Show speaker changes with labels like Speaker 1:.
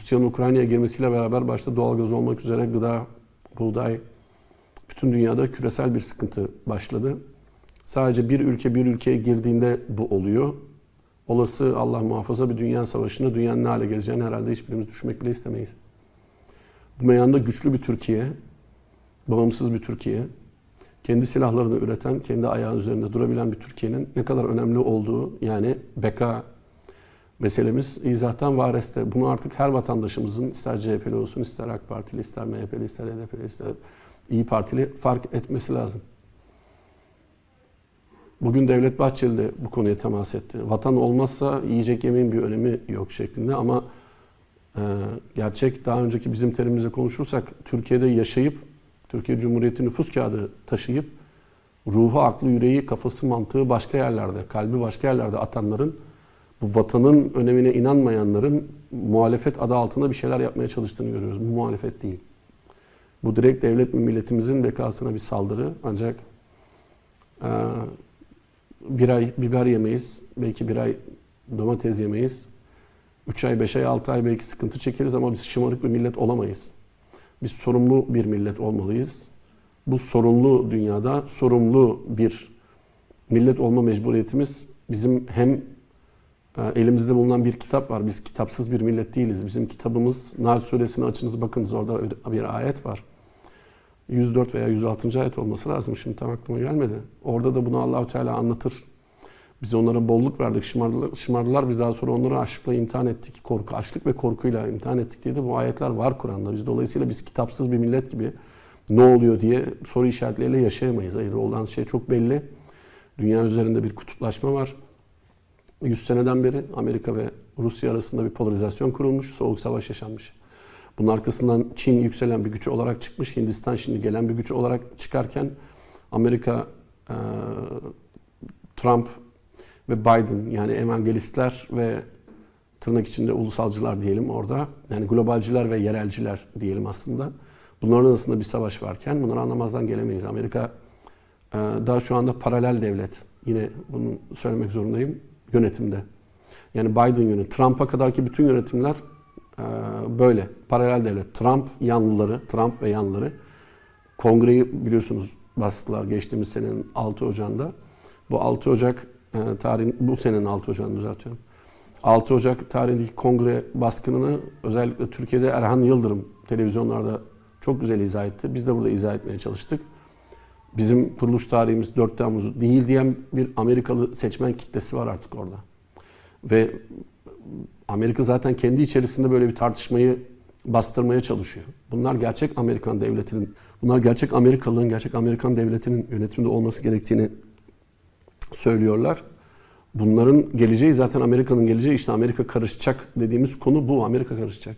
Speaker 1: Rusya'nın Ukrayna'ya girmesiyle beraber başta doğalgaz olmak üzere gıda, buğday, bütün dünyada küresel bir sıkıntı başladı. Sadece bir ülke bir ülkeye girdiğinde bu oluyor. Olası Allah muhafaza bir dünya savaşında dünyanın ne hale geleceğini herhalde hiçbirimiz düşünmek bile istemeyiz. Bu meyanda güçlü bir Türkiye, bağımsız bir Türkiye, kendi silahlarını üreten, kendi ayağı üzerinde durabilen bir Türkiye'nin ne kadar önemli olduğu yani beka meselemiz izahtan vareste. Bunu artık her vatandaşımızın ister CHP'li olsun, ister AK Partili, ister MHP'li, ister HDP'li, ister İyi Partili fark etmesi lazım. Bugün Devlet Bahçeli de bu konuya temas etti. Vatan olmazsa yiyecek yemeğin bir önemi yok şeklinde ama e, gerçek daha önceki bizim terimimizle konuşursak Türkiye'de yaşayıp Türkiye Cumhuriyeti nüfus kağıdı taşıyıp ruhu, aklı, yüreği, kafası, mantığı başka yerlerde, kalbi başka yerlerde atanların bu vatanın önemine inanmayanların muhalefet adı altında bir şeyler yapmaya çalıştığını görüyoruz. Bu muhalefet değil. Bu direkt devlet ve milletimizin bekasına bir saldırı. Ancak e, bir ay biber yemeyiz, belki bir ay domates yemeyiz. 3 ay, 5 ay, 6 ay belki sıkıntı çekeriz ama biz şımarık bir millet olamayız. Biz sorumlu bir millet olmalıyız. Bu sorumlu dünyada sorumlu bir millet olma mecburiyetimiz bizim hem elimizde bulunan bir kitap var. Biz kitapsız bir millet değiliz. Bizim kitabımız Nahl Suresini açınız bakınız orada bir ayet var. 104 veya 106. ayet olması lazım. Şimdi tam aklıma gelmedi. Orada da bunu Allahü Teala anlatır. Biz onlara bolluk verdik, şımardılar, şımardılar. Biz daha sonra onları açlıkla imtihan ettik. Korku, açlık ve korkuyla imtihan ettik diye de bu ayetler var Kur'an'da. Biz dolayısıyla biz kitapsız bir millet gibi ne oluyor diye soru işaretleriyle yaşayamayız. Hayır olan şey çok belli. Dünya üzerinde bir kutuplaşma var. 100 seneden beri Amerika ve Rusya arasında bir polarizasyon kurulmuş, soğuk savaş yaşanmış. Bunun arkasından Çin yükselen bir güç olarak çıkmış, Hindistan şimdi gelen bir güç olarak çıkarken Amerika, e, Trump ve Biden yani evangelistler ve tırnak içinde ulusalcılar diyelim orada. Yani globalciler ve yerelciler diyelim aslında. Bunların arasında bir savaş varken bunları anlamazdan gelemeyiz. Amerika e, daha şu anda paralel devlet. Yine bunu söylemek zorundayım yönetimde. Yani Biden yönetimi, Trump'a kadarki bütün yönetimler e, böyle. Paralel devlet. Trump yanlıları, Trump ve yanlıları. Kongreyi biliyorsunuz bastılar geçtiğimiz senenin 6 Ocağı'nda. Bu 6 Ocak e, tarihin, bu senenin 6 Ocağı'nı düzeltiyorum. 6 Ocak tarihindeki kongre baskınını özellikle Türkiye'de Erhan Yıldırım televizyonlarda çok güzel izah etti. Biz de burada izah etmeye çalıştık. Bizim kuruluş tarihimiz 4 Temmuz değil diyen bir Amerikalı seçmen kitlesi var artık orada. Ve Amerika zaten kendi içerisinde böyle bir tartışmayı bastırmaya çalışıyor. Bunlar gerçek Amerikan devletinin, bunlar gerçek Amerikalılığın, gerçek Amerikan devletinin yönetiminde olması gerektiğini söylüyorlar. Bunların geleceği zaten Amerika'nın geleceği işte Amerika karışacak dediğimiz konu bu. Amerika karışacak.